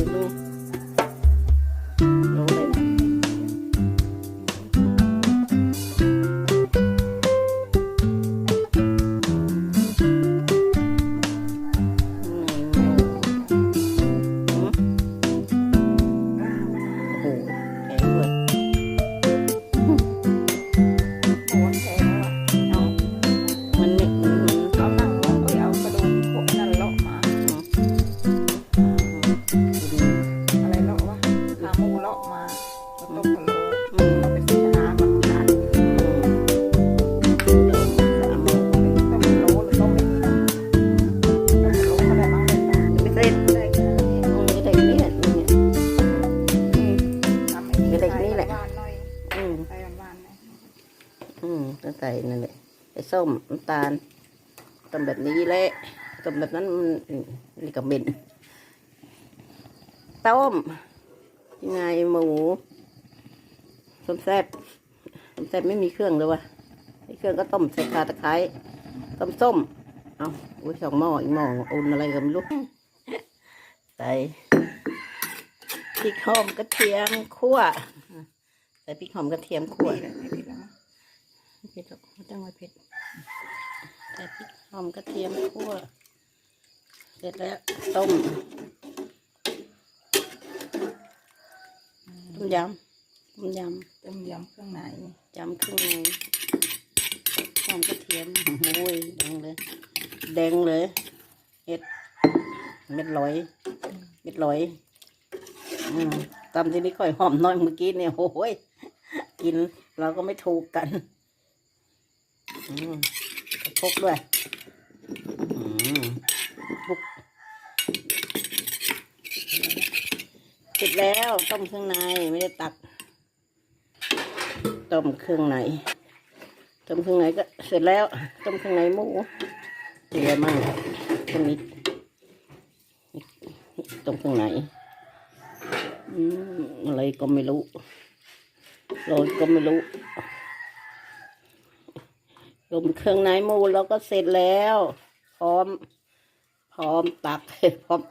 ถู ต้มพะโล้อืมเอาไปพิจารณาก่อนทานต้มพะโล้หรือต้มเล็กต้มพะโล้ก็ได้มั้งเลยจ้ะไม่ได้ได้แค่นั้นเองอืมไม่ได้เนี่เนี่ยทำให้ก็ได้แค่นี้แหละ ใส่หวานๆหน่อยอืม ใส่หวานๆหน่อยอืมก็ใส่นั่นแหละใส่ส้มน้ำตาลต้มแบบนี้แหละต้มแบบนั้นมันนี่ก็เบ็นต้มยังไงหมู ส้มแซ่บส้มแซ่บไม่มีเครื่องเลยวะมีเครื่องก็ต้มใส่ขาตะไคร้ต้มส้มเอาอุ้ยสองหม้ออีกหม้ออุ่นอะไรกันไม่รู้ใส่พริกหอมกระเทียมคั่วใส่พริกหอมกระเทียมคั่วไม่ผิดแล้วมั้งไม่เผ็ดหรอกไม่ต้องมาเผ็ดใส่พริกหอมกระเทียมคั่วเสร็จแล้วต้มต้มยำ ต้มยต้มยำเครื่องในำยำเครื่องในหอมกระเทียมโอ้ยแดงเลย แดงเลยเห็ดเม็ดลอย เม็ดลอยอืมตำที่นี่ค่อยหอมน้อยเมื่อกี้เนี่ยโอ้ยกินเราก็ไม่ถูกกันอืมพกด้วยอืมบุกเสร็จแล้วต้มเครื่องในไม่ได้ตัก ต้มเครื่องในต้มเครื่องในก็เสร็จแล้ว ต้มเครื่องในหมูเยอะมากตรงนี้ต้มเครื่องในอะไรก็ไม่รู้เราก็ไม่รู้รวมเครื่องในหมูเราก็เสร็จแล้ว พร้อม พร้อมตักพร้อมตัก